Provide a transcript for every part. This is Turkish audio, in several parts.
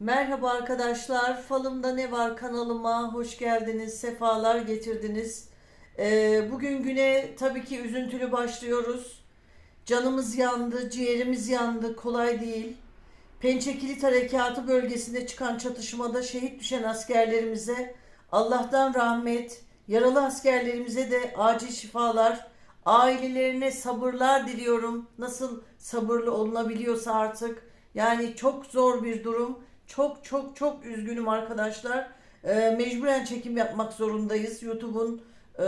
Merhaba arkadaşlar, Falımda Ne Var kanalıma hoş geldiniz, sefalar getirdiniz. Ee, bugün güne tabii ki üzüntülü başlıyoruz. Canımız yandı, ciğerimiz yandı, kolay değil. Pençekilit Harekatı bölgesinde çıkan çatışmada şehit düşen askerlerimize Allah'tan rahmet, yaralı askerlerimize de acil şifalar, ailelerine sabırlar diliyorum. Nasıl sabırlı olunabiliyorsa artık. Yani çok zor bir durum. Çok çok çok üzgünüm arkadaşlar. Ee, mecburen çekim yapmak zorundayız. YouTube'un e,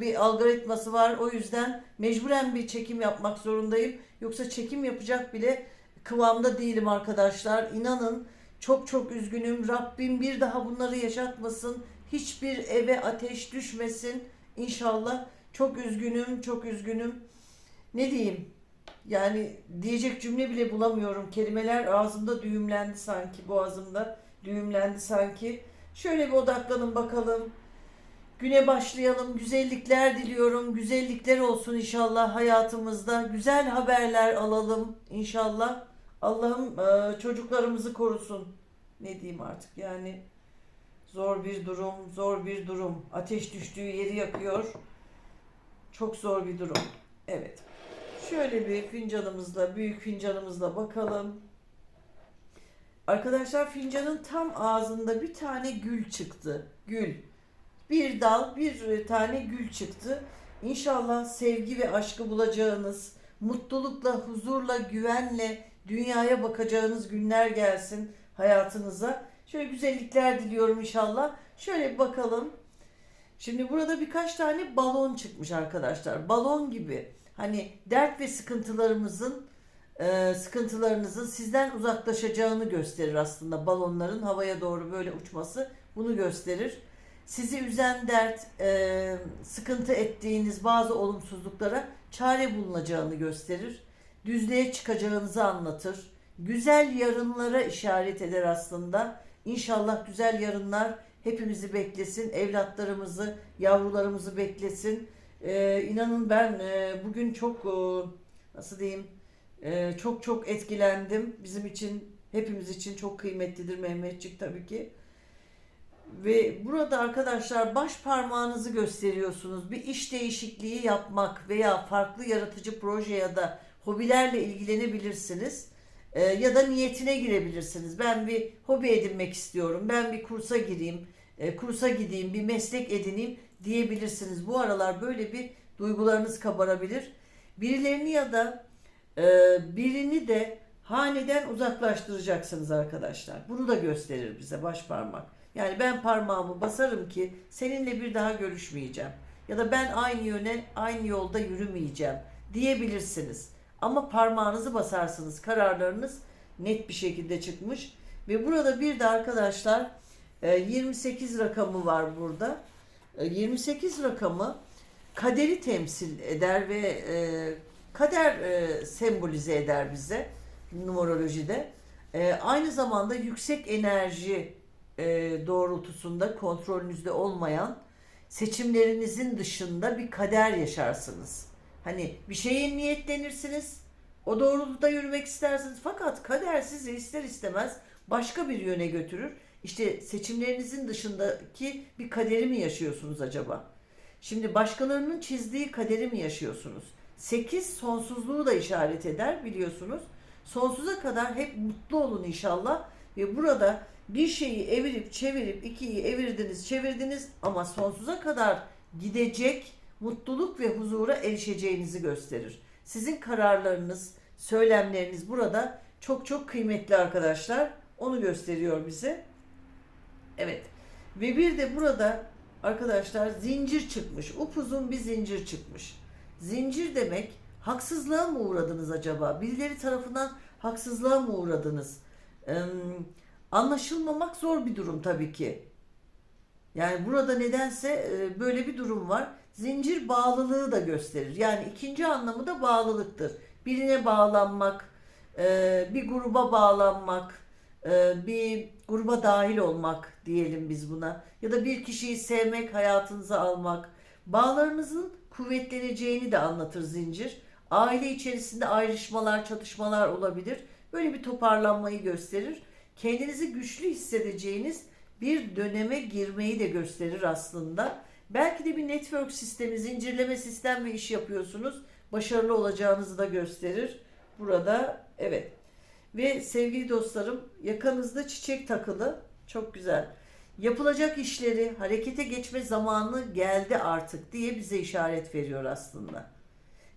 bir algoritması var. O yüzden mecburen bir çekim yapmak zorundayım. Yoksa çekim yapacak bile kıvamda değilim arkadaşlar. İnanın çok çok üzgünüm. Rabbim bir daha bunları yaşatmasın. Hiçbir eve ateş düşmesin. İnşallah. Çok üzgünüm, çok üzgünüm. Ne diyeyim? Yani diyecek cümle bile bulamıyorum. Kelimeler ağzımda düğümlendi sanki, boğazımda düğümlendi sanki. Şöyle bir odaklanın bakalım. Güne başlayalım. Güzellikler diliyorum. Güzellikler olsun inşallah hayatımızda. Güzel haberler alalım inşallah. Allah'ım e, çocuklarımızı korusun. Ne diyeyim artık yani. Zor bir durum, zor bir durum. Ateş düştüğü yeri yakıyor. Çok zor bir durum. Evet. Şöyle bir fincanımızla, büyük fincanımızla bakalım. Arkadaşlar fincanın tam ağzında bir tane gül çıktı. Gül. Bir dal, bir tane gül çıktı. İnşallah sevgi ve aşkı bulacağınız, mutlulukla, huzurla, güvenle dünyaya bakacağınız günler gelsin hayatınıza. Şöyle güzellikler diliyorum inşallah. Şöyle bir bakalım. Şimdi burada birkaç tane balon çıkmış arkadaşlar. Balon gibi. Hani dert ve sıkıntılarımızın e, sıkıntılarınızın sizden uzaklaşacağını gösterir aslında balonların havaya doğru böyle uçması bunu gösterir. Sizi üzen dert, e, sıkıntı ettiğiniz bazı olumsuzluklara çare bulunacağını gösterir. Düzlüğe çıkacağınızı anlatır. Güzel yarınlara işaret eder aslında. İnşallah güzel yarınlar hepimizi beklesin. Evlatlarımızı, yavrularımızı beklesin. Ee, inanın ben e, bugün çok e, nasıl diyeyim e, çok çok etkilendim. Bizim için hepimiz için çok kıymetlidir Mehmetçik tabii ki. Ve burada arkadaşlar baş parmağınızı gösteriyorsunuz. Bir iş değişikliği yapmak veya farklı yaratıcı proje ya da hobilerle ilgilenebilirsiniz. Ee, ya da niyetine girebilirsiniz. Ben bir hobi edinmek istiyorum. Ben bir kursa gireyim, e, kursa gideyim, bir meslek edineyim diyebilirsiniz. Bu aralar böyle bir duygularınız kabarabilir. Birilerini ya da e, birini de haneden uzaklaştıracaksınız arkadaşlar. Bunu da gösterir bize baş parmak. Yani ben parmağımı basarım ki seninle bir daha görüşmeyeceğim. Ya da ben aynı yöne, aynı yolda yürümeyeceğim diyebilirsiniz. Ama parmağınızı basarsınız. Kararlarınız net bir şekilde çıkmış. Ve burada bir de arkadaşlar e, 28 rakamı var burada. E, 28 rakamı kaderi temsil eder ve e, kader e, sembolize eder bize numerolojide. E, aynı zamanda yüksek enerji e, doğrultusunda kontrolünüzde olmayan seçimlerinizin dışında bir kader yaşarsınız. Hani bir şeye niyetlenirsiniz, o doğrultuda yürümek istersiniz fakat kader sizi ister istemez başka bir yöne götürür. İşte seçimlerinizin dışındaki bir kaderi mi yaşıyorsunuz acaba? Şimdi başkalarının çizdiği kaderi mi yaşıyorsunuz? 8 sonsuzluğu da işaret eder biliyorsunuz. Sonsuza kadar hep mutlu olun inşallah. Ve burada bir şeyi evirip çevirip ikiyi evirdiniz çevirdiniz ama sonsuza kadar gidecek mutluluk ve huzura erişeceğinizi gösterir. Sizin kararlarınız, söylemleriniz burada çok çok kıymetli arkadaşlar. Onu gösteriyor bize. Evet. Ve bir de burada arkadaşlar zincir çıkmış. Upuzun bir zincir çıkmış. Zincir demek haksızlığa mı uğradınız acaba? Birileri tarafından haksızlığa mı uğradınız? Ee, anlaşılmamak zor bir durum tabii ki. Yani burada nedense e, böyle bir durum var. Zincir bağlılığı da gösterir. Yani ikinci anlamı da bağlılıktır. Birine bağlanmak, e, bir gruba bağlanmak, bir gruba dahil olmak diyelim biz buna. Ya da bir kişiyi sevmek, hayatınıza almak. Bağlarınızın kuvvetleneceğini de anlatır zincir. Aile içerisinde ayrışmalar, çatışmalar olabilir. Böyle bir toparlanmayı gösterir. kendinizi güçlü hissedeceğiniz bir döneme girmeyi de gösterir aslında. Belki de bir network sistemi, zincirleme sistem ve iş yapıyorsunuz. Başarılı olacağınızı da gösterir. Burada evet. Ve sevgili dostlarım yakanızda çiçek takılı. Çok güzel. Yapılacak işleri harekete geçme zamanı geldi artık diye bize işaret veriyor aslında.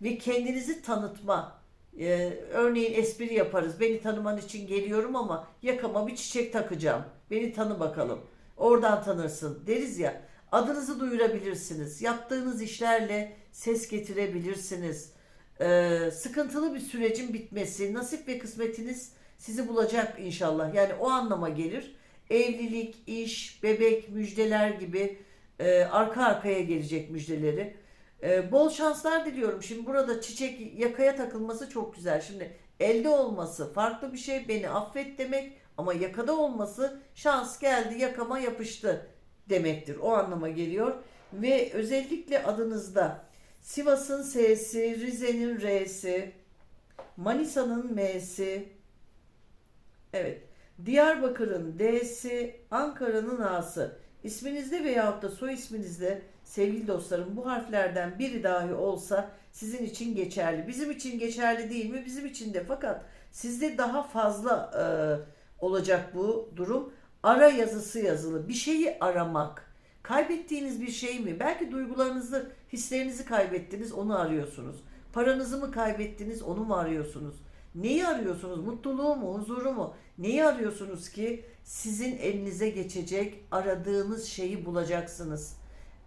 Ve kendinizi tanıtma. Ee, örneğin espri yaparız. Beni tanıman için geliyorum ama yakama bir çiçek takacağım. Beni tanı bakalım. Oradan tanırsın deriz ya. Adınızı duyurabilirsiniz. Yaptığınız işlerle ses getirebilirsiniz. Ee, sıkıntılı bir sürecin bitmesi, nasip ve kısmetiniz sizi bulacak inşallah. Yani o anlama gelir. Evlilik, iş, bebek, müjdeler gibi e, arka arkaya gelecek müjdeleri. E, bol şanslar diliyorum. Şimdi burada çiçek yakaya takılması çok güzel. Şimdi elde olması farklı bir şey. Beni affet demek ama yakada olması şans geldi yakama yapıştı demektir. O anlama geliyor. Ve özellikle adınızda Sivas'ın S'si, Rize'nin R'si, Manisa'nın M'si, evet, Diyarbakır'ın D'si, Ankara'nın A'sı. İsminizde veyahut da soy isminizde sevgili dostlarım bu harflerden biri dahi olsa sizin için geçerli. Bizim için geçerli değil mi? Bizim için de fakat sizde daha fazla e, olacak bu durum. Ara yazısı yazılı. Bir şeyi aramak. Kaybettiğiniz bir şey mi? Belki duygularınızı, hislerinizi kaybettiniz, onu arıyorsunuz. Paranızı mı kaybettiniz, onu mu arıyorsunuz? Neyi arıyorsunuz? Mutluluğu mu, huzuru mu? Neyi arıyorsunuz ki sizin elinize geçecek, aradığınız şeyi bulacaksınız.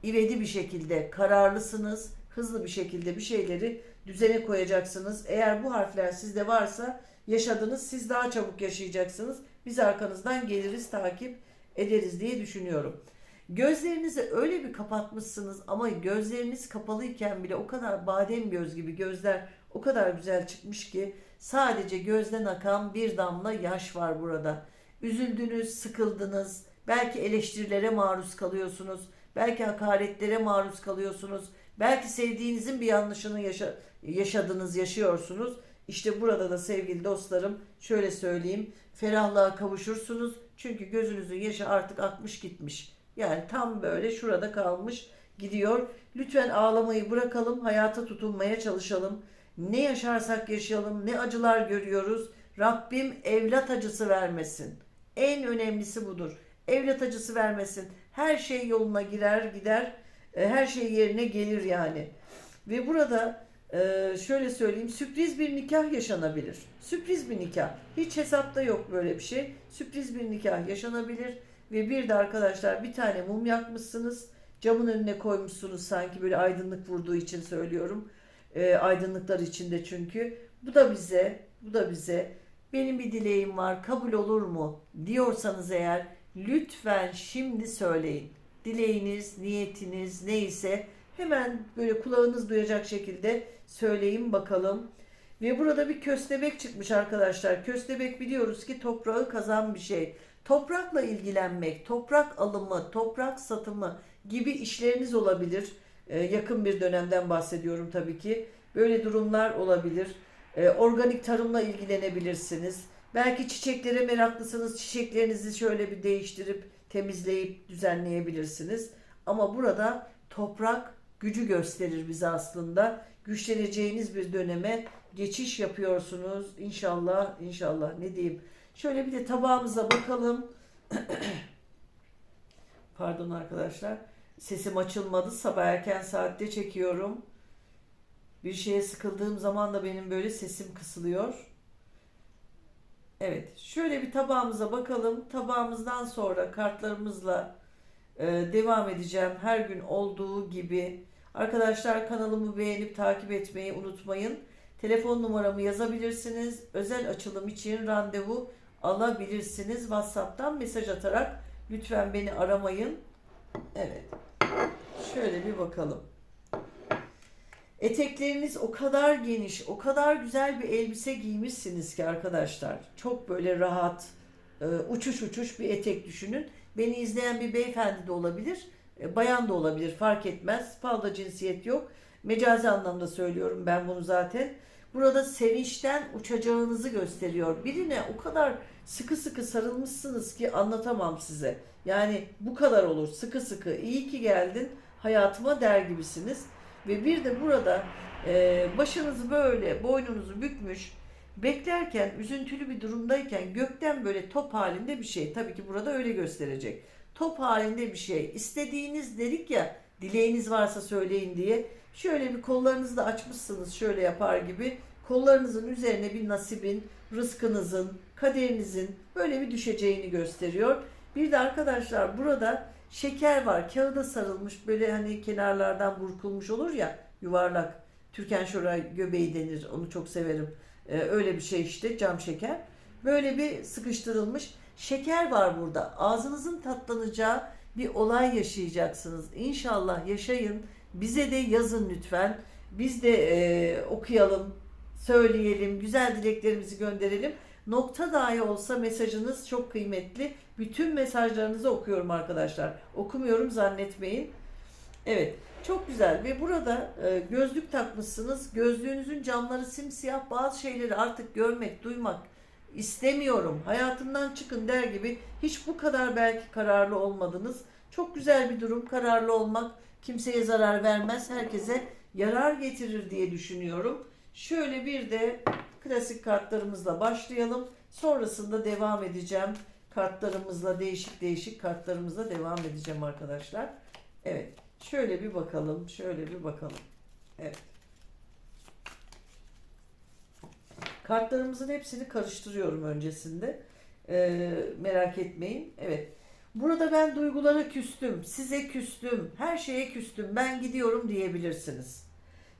İvedi bir şekilde kararlısınız, hızlı bir şekilde bir şeyleri düzene koyacaksınız. Eğer bu harfler sizde varsa yaşadınız, siz daha çabuk yaşayacaksınız. Biz arkanızdan geliriz, takip ederiz diye düşünüyorum. Gözlerinizi öyle bir kapatmışsınız ama gözleriniz kapalıyken bile o kadar badem göz gibi gözler o kadar güzel çıkmış ki sadece gözden akan bir damla yaş var burada. Üzüldünüz, sıkıldınız, belki eleştirilere maruz kalıyorsunuz, belki hakaretlere maruz kalıyorsunuz, belki sevdiğinizin bir yanlışını yaşa- yaşadınız, yaşıyorsunuz. İşte burada da sevgili dostlarım şöyle söyleyeyim, ferahlığa kavuşursunuz çünkü gözünüzün yaşı artık akmış gitmiş. Yani tam böyle şurada kalmış gidiyor. Lütfen ağlamayı bırakalım, hayata tutunmaya çalışalım. Ne yaşarsak yaşayalım, ne acılar görüyoruz. Rabbim evlat acısı vermesin. En önemlisi budur. Evlat acısı vermesin. Her şey yoluna girer gider. e, Her şey yerine gelir yani. Ve burada e, şöyle söyleyeyim sürpriz bir nikah yaşanabilir. Sürpriz bir nikah. Hiç hesapta yok böyle bir şey. Sürpriz bir nikah yaşanabilir. Ve bir de arkadaşlar bir tane mum yakmışsınız. Camın önüne koymuşsunuz sanki böyle aydınlık vurduğu için söylüyorum. E, aydınlıklar içinde çünkü. Bu da bize, bu da bize benim bir dileğim var kabul olur mu diyorsanız eğer lütfen şimdi söyleyin. Dileğiniz, niyetiniz neyse hemen böyle kulağınız duyacak şekilde söyleyin bakalım. Ve burada bir köstebek çıkmış arkadaşlar. Köstebek biliyoruz ki toprağı kazan bir şey. Toprakla ilgilenmek, toprak alımı, toprak satımı gibi işleriniz olabilir. Ee, yakın bir dönemden bahsediyorum tabii ki. Böyle durumlar olabilir. Ee, organik tarımla ilgilenebilirsiniz. Belki çiçeklere meraklısınız. Çiçeklerinizi şöyle bir değiştirip temizleyip düzenleyebilirsiniz. Ama burada toprak gücü gösterir bize aslında. Güçleneceğiniz bir döneme geçiş yapıyorsunuz. İnşallah, inşallah ne diyeyim. Şöyle bir de tabağımıza bakalım. Pardon arkadaşlar. Sesim açılmadı. Sabah erken saatte çekiyorum. Bir şeye sıkıldığım zaman da benim böyle sesim kısılıyor. Evet, şöyle bir tabağımıza bakalım. Tabağımızdan sonra kartlarımızla e, devam edeceğim. Her gün olduğu gibi. Arkadaşlar kanalımı beğenip takip etmeyi unutmayın. Telefon numaramı yazabilirsiniz. Özel açılım için randevu alabilirsiniz. WhatsApp'tan mesaj atarak lütfen beni aramayın. Evet. Şöyle bir bakalım. Etekleriniz o kadar geniş, o kadar güzel bir elbise giymişsiniz ki arkadaşlar. Çok böyle rahat, e, uçuş uçuş bir etek düşünün. Beni izleyen bir beyefendi de olabilir, e, bayan da olabilir fark etmez. Fazla cinsiyet yok. Mecazi anlamda söylüyorum ben bunu zaten. Burada sevinçten uçacağınızı gösteriyor. Birine o kadar sıkı sıkı sarılmışsınız ki anlatamam size. Yani bu kadar olur sıkı sıkı iyi ki geldin hayatıma der gibisiniz. Ve bir de burada e, başınızı böyle boynunuzu bükmüş beklerken üzüntülü bir durumdayken gökten böyle top halinde bir şey tabii ki burada öyle gösterecek. Top halinde bir şey istediğiniz dedik ya dileğiniz varsa söyleyin diye şöyle bir kollarınızı da açmışsınız şöyle yapar gibi kollarınızın üzerine bir nasibin, rızkınızın, kaderinizin böyle bir düşeceğini gösteriyor. Bir de arkadaşlar burada şeker var. Kağıda sarılmış böyle hani kenarlardan burkulmuş olur ya yuvarlak. Türkan Şoray göbeği denir. Onu çok severim. Ee, öyle bir şey işte cam şeker. Böyle bir sıkıştırılmış şeker var burada. Ağzınızın tatlanacağı bir olay yaşayacaksınız. İnşallah yaşayın. Bize de yazın lütfen. Biz de e, okuyalım, söyleyelim, güzel dileklerimizi gönderelim. Nokta dahi olsa mesajınız çok kıymetli. Bütün mesajlarınızı okuyorum arkadaşlar. Okumuyorum zannetmeyin. Evet, çok güzel ve burada e, gözlük takmışsınız. Gözlüğünüzün camları simsiyah. Bazı şeyleri artık görmek, duymak istemiyorum. Hayatımdan çıkın der gibi hiç bu kadar belki kararlı olmadınız. Çok güzel bir durum. Kararlı olmak kimseye zarar vermez. Herkese yarar getirir diye düşünüyorum. Şöyle bir de klasik kartlarımızla başlayalım. Sonrasında devam edeceğim. Kartlarımızla değişik değişik kartlarımızla devam edeceğim arkadaşlar. Evet. Şöyle bir bakalım. Şöyle bir bakalım. Evet. Kartlarımızın hepsini karıştırıyorum öncesinde. Ee, merak etmeyin. Evet. Burada ben duygulara küstüm, size küstüm, her şeye küstüm, ben gidiyorum diyebilirsiniz.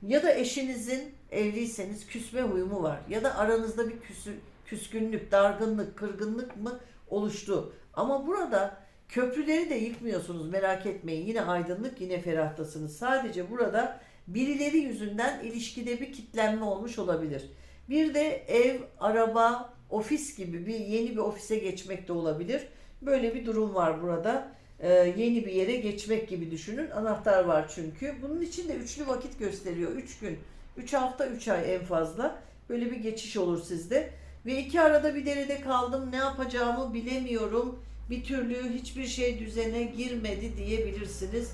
Ya da eşinizin evliyseniz küsme huyumu var. Ya da aranızda bir küsü, küskünlük, dargınlık, kırgınlık mı oluştu. Ama burada köprüleri de yıkmıyorsunuz merak etmeyin. Yine aydınlık, yine ferahtasınız. Sadece burada birileri yüzünden ilişkide bir kitlenme olmuş olabilir. Bir de ev, araba, ofis gibi bir yeni bir ofise geçmek de olabilir. Böyle bir durum var burada. Ee, yeni bir yere geçmek gibi düşünün. Anahtar var çünkü. Bunun için de üçlü vakit gösteriyor. Üç gün, üç hafta, üç ay en fazla. Böyle bir geçiş olur sizde. Ve iki arada bir derede kaldım. Ne yapacağımı bilemiyorum. Bir türlü hiçbir şey düzene girmedi diyebilirsiniz.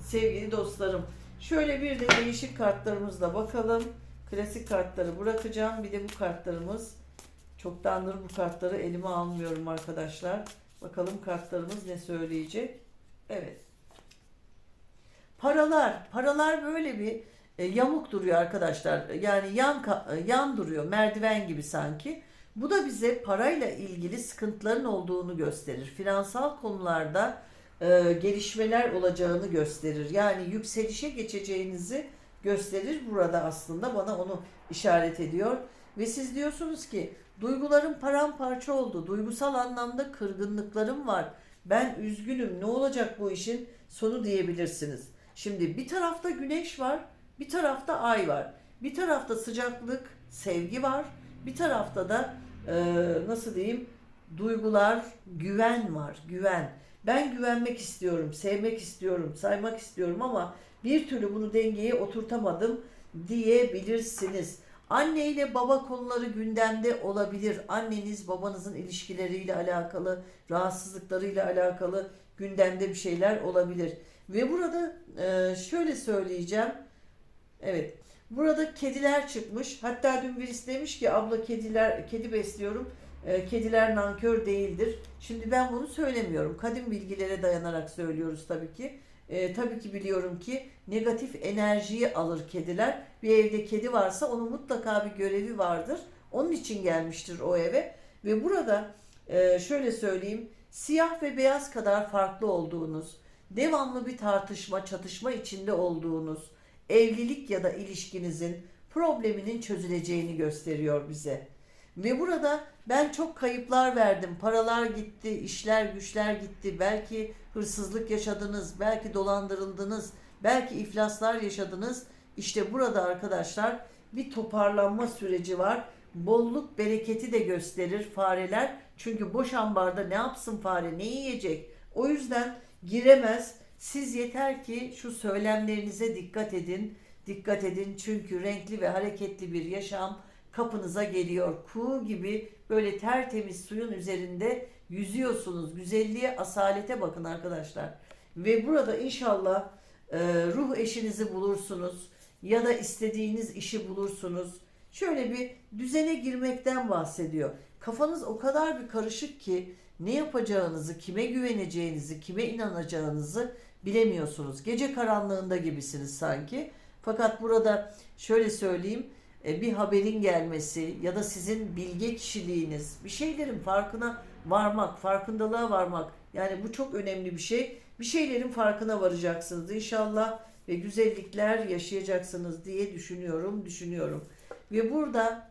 Sevgili dostlarım. Şöyle bir de değişik kartlarımızla bakalım. Klasik kartları bırakacağım. Bir de bu kartlarımız. Çoktandır bu kartları elime almıyorum arkadaşlar. Bakalım kartlarımız ne söyleyecek. Evet. Paralar. Paralar böyle bir e, yamuk duruyor arkadaşlar. Yani yan e, yan duruyor. Merdiven gibi sanki. Bu da bize parayla ilgili sıkıntıların olduğunu gösterir. Finansal konularda e, gelişmeler olacağını gösterir. Yani yükselişe geçeceğinizi gösterir. Burada aslında bana onu işaret ediyor. Ve siz diyorsunuz ki duygularım paramparça oldu. Duygusal anlamda kırgınlıklarım var. Ben üzgünüm. Ne olacak bu işin sonu diyebilirsiniz. Şimdi bir tarafta güneş var, bir tarafta ay var. Bir tarafta sıcaklık, sevgi var. Bir tarafta da e, nasıl diyeyim duygular, güven var. Güven. Ben güvenmek istiyorum, sevmek istiyorum, saymak istiyorum ama bir türlü bunu dengeye oturtamadım diyebilirsiniz. Anne ile baba konuları gündemde olabilir. Anneniz babanızın ilişkileriyle alakalı, rahatsızlıklarıyla alakalı gündemde bir şeyler olabilir. Ve burada e, şöyle söyleyeceğim. Evet. Burada kediler çıkmış. Hatta dün birisi demiş ki abla kediler kedi besliyorum. E, kediler nankör değildir. Şimdi ben bunu söylemiyorum. Kadim bilgilere dayanarak söylüyoruz tabii ki. E, tabii ki biliyorum ki negatif enerjiyi alır kediler. Bir evde kedi varsa onun mutlaka bir görevi vardır. Onun için gelmiştir o eve. Ve burada e, şöyle söyleyeyim. Siyah ve beyaz kadar farklı olduğunuz, devamlı bir tartışma, çatışma içinde olduğunuz, evlilik ya da ilişkinizin probleminin çözüleceğini gösteriyor bize. Ve burada ben çok kayıplar verdim. Paralar gitti, işler güçler gitti. Belki hırsızlık yaşadınız, belki dolandırıldınız, belki iflaslar yaşadınız. İşte burada arkadaşlar bir toparlanma süreci var. Bolluk bereketi de gösterir fareler. Çünkü boş ambarda ne yapsın fare, ne yiyecek? O yüzden giremez. Siz yeter ki şu söylemlerinize dikkat edin. Dikkat edin çünkü renkli ve hareketli bir yaşam kapınıza geliyor. Kuğu gibi böyle tertemiz suyun üzerinde yüzüyorsunuz. Güzelliğe, asalete bakın arkadaşlar. Ve burada inşallah e, ruh eşinizi bulursunuz ya da istediğiniz işi bulursunuz. Şöyle bir düzene girmekten bahsediyor. Kafanız o kadar bir karışık ki ne yapacağınızı, kime güveneceğinizi, kime inanacağınızı bilemiyorsunuz. Gece karanlığında gibisiniz sanki. Fakat burada şöyle söyleyeyim, bir haberin gelmesi ya da sizin bilge kişiliğiniz, bir şeylerin farkına varmak, farkındalığa varmak. Yani bu çok önemli bir şey. Bir şeylerin farkına varacaksınız inşallah ve güzellikler yaşayacaksınız diye düşünüyorum, düşünüyorum. Ve burada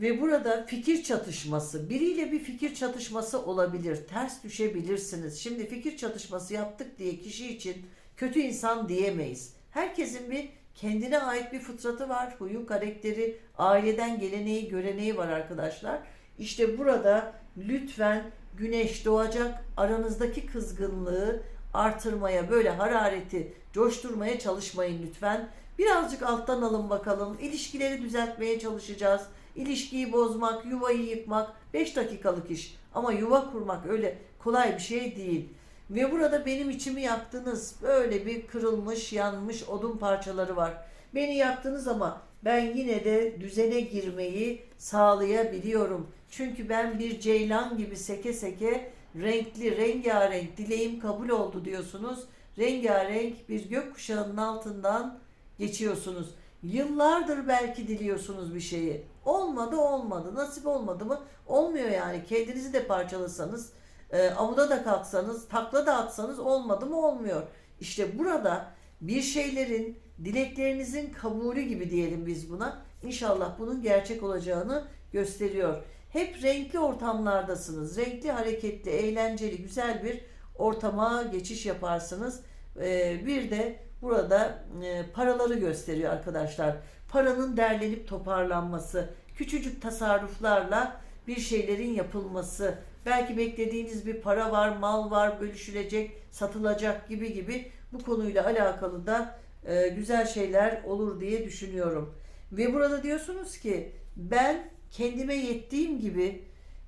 ve burada fikir çatışması, biriyle bir fikir çatışması olabilir. Ters düşebilirsiniz. Şimdi fikir çatışması yaptık diye kişi için kötü insan diyemeyiz. Herkesin bir kendine ait bir fıtratı var. Huyu, karakteri, aileden geleneği, göreneği var arkadaşlar. İşte burada lütfen güneş doğacak. Aranızdaki kızgınlığı artırmaya, böyle harareti coşturmaya çalışmayın lütfen. Birazcık alttan alın bakalım. İlişkileri düzeltmeye çalışacağız. İlişkiyi bozmak, yuvayı yıkmak 5 dakikalık iş. Ama yuva kurmak öyle kolay bir şey değil. Ve burada benim içimi yaktınız. Böyle bir kırılmış, yanmış odun parçaları var. Beni yaktınız ama ben yine de düzene girmeyi sağlayabiliyorum. Çünkü ben bir ceylan gibi seke seke renkli, rengarenk dileğim kabul oldu diyorsunuz. Rengarenk bir gökkuşağının altından geçiyorsunuz. Yıllardır belki diliyorsunuz bir şeyi. Olmadı olmadı. Nasip olmadı mı? Olmuyor yani. Kendinizi de parçalasanız, e, amuda da kalksanız, takla da atsanız olmadı mı? Olmuyor. İşte burada bir şeylerin dileklerinizin kabulü gibi diyelim biz buna. İnşallah bunun gerçek olacağını gösteriyor. Hep renkli ortamlardasınız. Renkli, hareketli, eğlenceli, güzel bir ortama geçiş yaparsınız. Ee, bir de burada e, paraları gösteriyor arkadaşlar. Paranın derlenip toparlanması, küçücük tasarruflarla bir şeylerin yapılması, belki beklediğiniz bir para var, mal var, bölüşülecek, satılacak gibi gibi bu konuyla alakalı da e, güzel şeyler olur diye düşünüyorum. Ve burada diyorsunuz ki ben kendime yettiğim gibi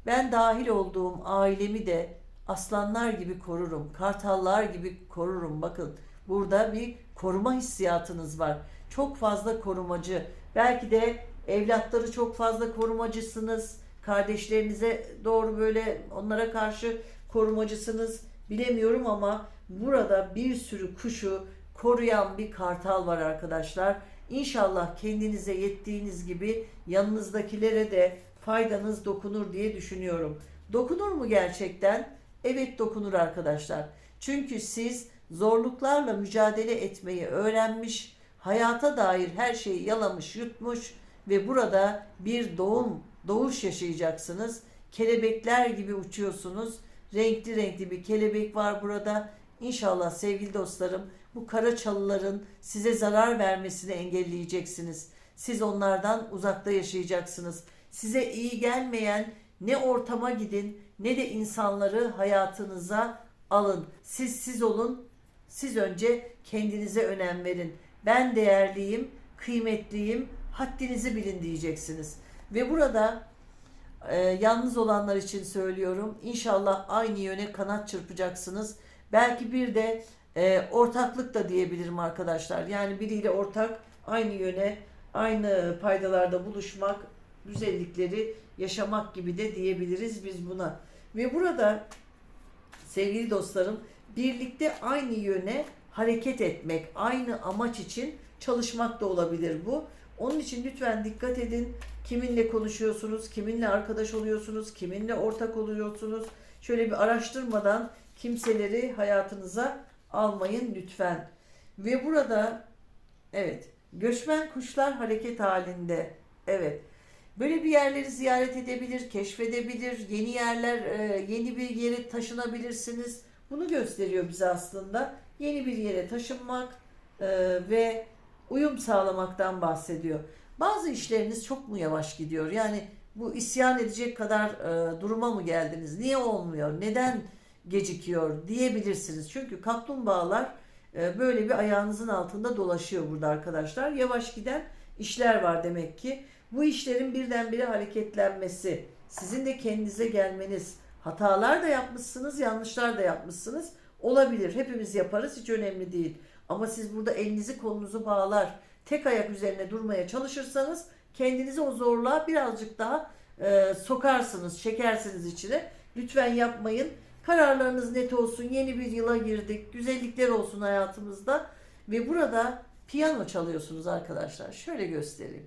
ben dahil olduğum ailemi de aslanlar gibi korurum, kartallar gibi korurum. Bakın burada bir koruma hissiyatınız var. Çok fazla korumacı. Belki de evlatları çok fazla korumacısınız. Kardeşlerinize doğru böyle onlara karşı korumacısınız. Bilemiyorum ama burada bir sürü kuşu koruyan bir kartal var arkadaşlar. İnşallah kendinize yettiğiniz gibi yanınızdakilere de faydanız dokunur diye düşünüyorum. Dokunur mu gerçekten? Evet dokunur arkadaşlar. Çünkü siz zorluklarla mücadele etmeyi öğrenmiş, hayata dair her şeyi yalamış, yutmuş ve burada bir doğum, doğuş yaşayacaksınız. Kelebekler gibi uçuyorsunuz. Renkli renkli bir kelebek var burada. İnşallah sevgili dostlarım bu kara çalıların size zarar vermesini engelleyeceksiniz. Siz onlardan uzakta yaşayacaksınız. Size iyi gelmeyen ne ortama gidin ne de insanları hayatınıza alın. Siz siz olun. Siz önce kendinize önem verin. Ben değerliyim, kıymetliyim, haddinizi bilin diyeceksiniz. Ve burada e, yalnız olanlar için söylüyorum. İnşallah aynı yöne kanat çırpacaksınız. Belki bir de e, ortaklık da diyebilirim arkadaşlar. Yani biriyle ortak aynı yöne, aynı paydalarda buluşmak, güzellikleri yaşamak gibi de diyebiliriz biz buna. Ve burada sevgili dostlarım birlikte aynı yöne hareket etmek, aynı amaç için çalışmak da olabilir bu. Onun için lütfen dikkat edin. Kiminle konuşuyorsunuz, kiminle arkadaş oluyorsunuz, kiminle ortak oluyorsunuz. Şöyle bir araştırmadan kimseleri hayatınıza almayın lütfen. Ve burada evet göçmen kuşlar hareket halinde. Evet. Böyle bir yerleri ziyaret edebilir, keşfedebilir, yeni yerler, e, yeni bir yere taşınabilirsiniz. Bunu gösteriyor bize aslında. Yeni bir yere taşınmak e, ve uyum sağlamaktan bahsediyor. Bazı işleriniz çok mu yavaş gidiyor? Yani bu isyan edecek kadar e, duruma mı geldiniz? Niye olmuyor? Neden gecikiyor diyebilirsiniz. Çünkü kaplumbağalar e, böyle bir ayağınızın altında dolaşıyor burada arkadaşlar. Yavaş giden işler var demek ki. Bu işlerin birdenbire hareketlenmesi, Sizin de kendinize gelmeniz. Hatalar da yapmışsınız, yanlışlar da yapmışsınız. Olabilir. Hepimiz yaparız. Hiç önemli değil. Ama siz burada elinizi kolunuzu bağlar, tek ayak üzerine durmaya çalışırsanız kendinizi o zorluğa birazcık daha e, sokarsınız, çekersiniz içine. Lütfen yapmayın. Kararlarınız net olsun. Yeni bir yıla girdik. Güzellikler olsun hayatımızda. Ve burada piyano çalıyorsunuz arkadaşlar. Şöyle göstereyim.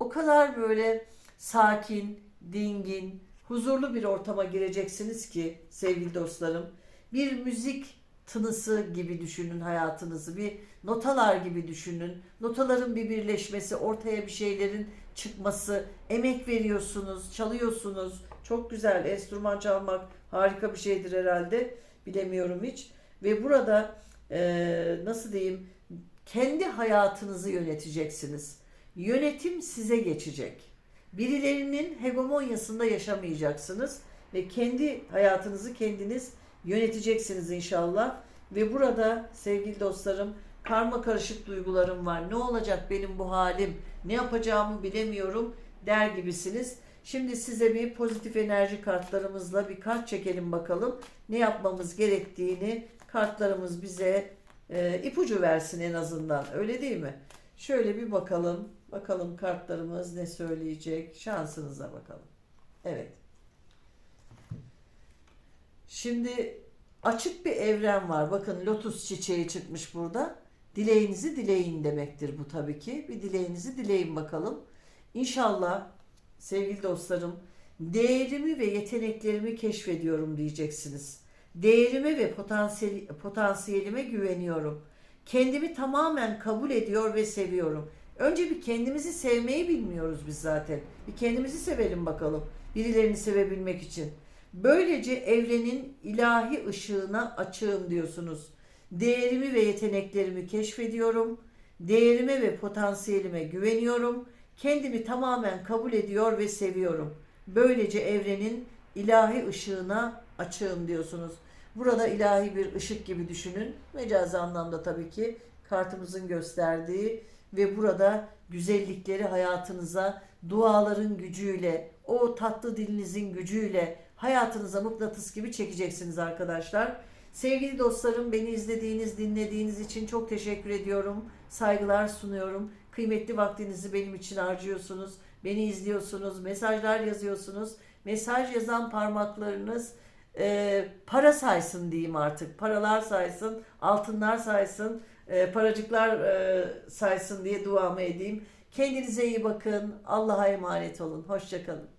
O kadar böyle sakin, dingin, huzurlu bir ortama gireceksiniz ki sevgili dostlarım. Bir müzik tınısı gibi düşünün hayatınızı. Bir notalar gibi düşünün. Notaların bir birleşmesi, ortaya bir şeylerin çıkması. Emek veriyorsunuz, çalıyorsunuz. Çok güzel. Enstrüman çalmak harika bir şeydir herhalde. Bilemiyorum hiç. Ve burada eee, nasıl diyeyim kendi hayatınızı yöneteceksiniz. Yönetim size geçecek. Birilerinin hegemonyasında yaşamayacaksınız ve kendi hayatınızı kendiniz yöneteceksiniz inşallah. Ve burada sevgili dostlarım karma karışık duygularım var. Ne olacak benim bu halim? Ne yapacağımı bilemiyorum der gibisiniz. Şimdi size bir pozitif enerji kartlarımızla bir kart çekelim bakalım. Ne yapmamız gerektiğini kartlarımız bize e, ipucu versin en azından. Öyle değil mi? Şöyle bir bakalım. Bakalım kartlarımız ne söyleyecek. Şansınıza bakalım. Evet. Şimdi açık bir evren var. Bakın lotus çiçeği çıkmış burada. Dileğinizi dileyin demektir bu tabii ki. Bir dileğinizi dileyin bakalım. İnşallah sevgili dostlarım değerimi ve yeteneklerimi keşfediyorum diyeceksiniz. Değerime ve potansiyel, potansiyelime güveniyorum. Kendimi tamamen kabul ediyor ve seviyorum. Önce bir kendimizi sevmeyi bilmiyoruz biz zaten. Bir kendimizi sevelim bakalım. Birilerini sevebilmek için. Böylece evrenin ilahi ışığına açığım diyorsunuz. Değerimi ve yeteneklerimi keşfediyorum. Değerime ve potansiyelime güveniyorum. Kendimi tamamen kabul ediyor ve seviyorum. Böylece evrenin ilahi ışığına açığım diyorsunuz. Burada ilahi bir ışık gibi düşünün. Mecazi anlamda tabii ki kartımızın gösterdiği ve burada güzellikleri hayatınıza duaların gücüyle, o tatlı dilinizin gücüyle hayatınıza mıknatıs gibi çekeceksiniz arkadaşlar. Sevgili dostlarım beni izlediğiniz, dinlediğiniz için çok teşekkür ediyorum. Saygılar sunuyorum. Kıymetli vaktinizi benim için harcıyorsunuz. Beni izliyorsunuz, mesajlar yazıyorsunuz. Mesaj yazan parmaklarınız e, para saysın diyeyim artık. Paralar saysın, altınlar saysın, e, paracıklar e, saysın diye duamı edeyim. Kendinize iyi bakın. Allah'a emanet olun. Hoşçakalın.